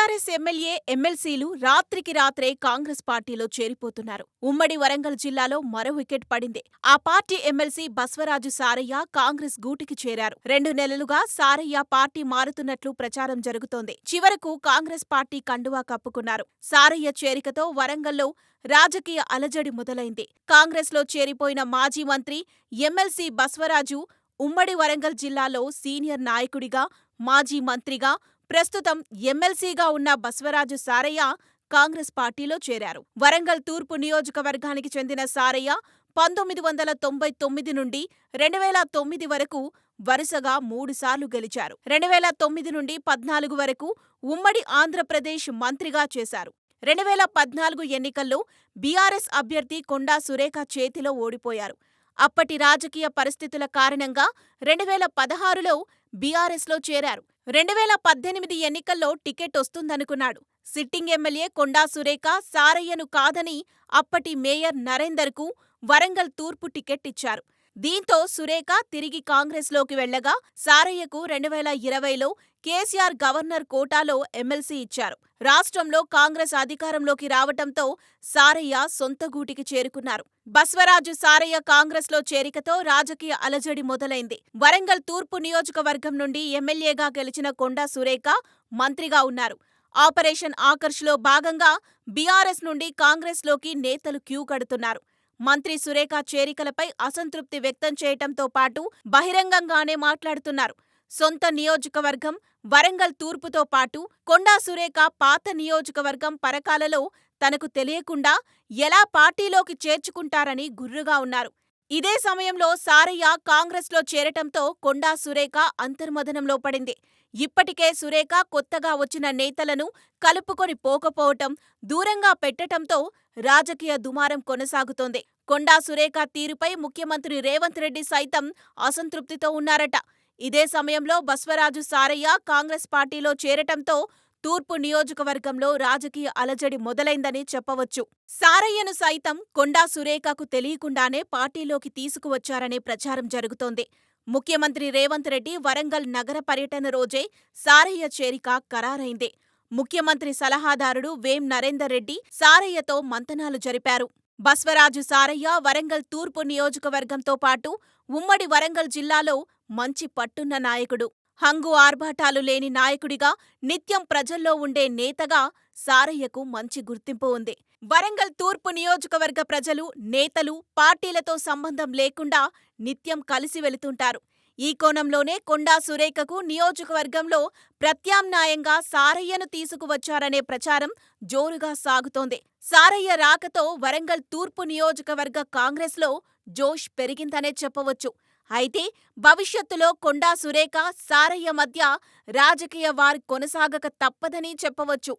TRS MLA ఎమ్మెల్సీలు రాత్రికి రాత్రే కాంగ్రెస్ పార్టీలో చేరిపోతున్నారు. ఉమ్మడి వరంగల్ జిల్లాలో మరో వికెట్ పడింది. ఆ పార్టీ ఎమ్మెల్సీ బస్వరాజు సారయ్య కాంగ్రెస్ గూటికి చేరారు. రెండు నెలలుగా సారయ్య పార్టీ మారుతున్నట్లు ప్రచారం జరుగుతోంది. చివరకు కాంగ్రెస్ పార్టీ కండువా కప్పుకున్నారు. సారయ్య చేరికతో వరంగల్లో రాజకీయ అలజడి మొదలైంది. కాంగ్రెస్లో చేరిపోయిన మాజీ మంత్రి ఎమ్మెల్సీ బస్వరాజు ఉమ్మడి వరంగల్ జిల్లాలో సీనియర్ నాయకుడిగా మాజీ మంత్రిగా ప్రస్తుతం ఎమ్మెల్సీగా ఉన్న బస్వరాజు సారయ్య కాంగ్రెస్ పార్టీలో చేరారు. వరంగల్ తూర్పు నియోజకవర్గానికి చెందిన సారయ్య పంతొమ్మిది వందల తొంభై తొమ్మిది నుండి రెండువేల తొమ్మిది వరకు వరుసగా మూడుసార్లు గెలిచారు. రెండువేల తొమ్మిది నుండి పద్నాలుగు వరకు ఉమ్మడి ఆంధ్రప్రదేశ్ మంత్రిగా చేశారు. రెండువేల పద్నాలుగు ఎన్నికల్లో బీఆర్ఎస్ అభ్యర్థి కొండా సురేఖ చేతిలో ఓడిపోయారు. అప్పటి రాజకీయ పరిస్థితుల కారణంగా రెండువేల పదహారులో బీఆర్ఎస్లో చేరారు. రెండువేల పద్దెనిమిది ఎన్నికల్లో టికెట్ వస్తుందనుకున్నాడు. సిట్టింగ్ ఎమ్మెల్యే కొండా సురేఖ సారయ్యను కాదని అప్పటి మేయర్ నరేందర్కు వరంగల్ తూర్పు టికెట్ ఇచ్చారు. దీంతో సురేఖ తిరిగి కాంగ్రెస్లోకి వెళ్ళగా సారయ్యకు రెండు వేల ఇరవైలో కేసీఆర్ గవర్నర్ కోటాలో ఎమ్మెల్సీ ఇచ్చారు. రాష్ట్రంలో కాంగ్రెస్ అధికారంలోకి రావటంతో సారయ్య సొంత గూటికి చేరుకున్నారు. బస్వరాజు సారయ్య కాంగ్రెస్లో చేరికతో రాజకీయ అలజడి మొదలైంది. వరంగల్ తూర్పు నియోజకవర్గం నుండి ఎమ్మెల్యేగా గెలిచిన కొండా సురేఖ మంత్రిగా ఉన్నారు. ఆపరేషన్ ఆకర్ష్లో భాగంగా బీఆర్ఎస్ నుండి కాంగ్రెస్లోకి నేతలు క్యూ కడుతున్నారు. మంత్రి సురేఖ చేరికలపై అసంతృప్తి వ్యక్తం చేయటంతో పాటు బహిరంగంగానే మాట్లాడుతున్నారు. సొంత నియోజకవర్గం వరంగల్ తూర్పుతో పాటు కొండా సురేఖ పాత నియోజకవర్గం పరకాలలో తనకు తెలియకుండా ఎలా పార్టీలోకి చేర్చుకుంటారని గుర్రుగా ఉన్నారు. ఇదే సమయంలో సారయ్య కాంగ్రెస్లో చేరటంతో కొండా సురేఖ అంతర్మదనంలో పడింది. ఇప్పటికే సురేఖ కొత్తగా వచ్చిన నేతలను కలుపుకొని పోకపోవటం దూరంగా పెట్టటంతో రాజకీయ దుమారం కొనసాగుతోంది. కొండా సురేఖ తీరుపై ముఖ్యమంత్రి రేవంత్ రెడ్డి సైతం అసంతృప్తితో ఉన్నారట. ఇదే సమయంలో బస్వరాజు సారయ్య కాంగ్రెస్ పార్టీలో చేరటంతో తూర్పు నియోజకవర్గంలో రాజకీయ అలజడి మొదలైందని చెప్పవచ్చు. సారయ్యను సైతం కొండా సురేఖకు తెలియకుండానే పార్టీలోకి తీసుకువచ్చారనే ప్రచారం జరుగుతోంది. ముఖ్యమంత్రి రేవంత్ రెడ్డి వరంగల్ నగర పర్యటన రోజే సారయ్య చేరిక ఖరారైంది. ముఖ్యమంత్రి సలహాదారుడు వేం నరేందర్ రెడ్డి సారయ్యతో మంతనాలు జరిపారు. బస్వరాజు సారయ్య వరంగల్ తూర్పు నియోజకవర్గంతో పాటు ఉమ్మడి వరంగల్ జిల్లాలో మంచి పట్టున్న నాయకుడు. హంగు ఆర్భాటాలు లేని నాయకుడిగా నిత్యం ప్రజల్లో ఉండే నేతగా సారయ్యకు మంచి గుర్తింపు ఉంది. వరంగల్ తూర్పు నియోజకవర్గ ప్రజలు నేతలు పార్టీలతో సంబంధం లేకుండా నిత్యం కలిసి వెళుతుంటారు. ఈ కోణంలోనే కొండా సురేఖకు నియోజకవర్గంలో ప్రత్యామ్నాయంగా సారయ్యను తీసుకువచ్చారనే ప్రచారం జోరుగా సాగుతోంది. సారయ్య రాకతో వరంగల్ తూర్పు నియోజకవర్గ కాంగ్రెస్లో జోష్ పెరిగిందనే చెప్పవచ్చు. అయితే భవిష్యత్తులో కొండా సురేఖ సారయ్య మధ్య రాజకీయ వార్ కొనసాగక తప్పదని చెప్పవచ్చు.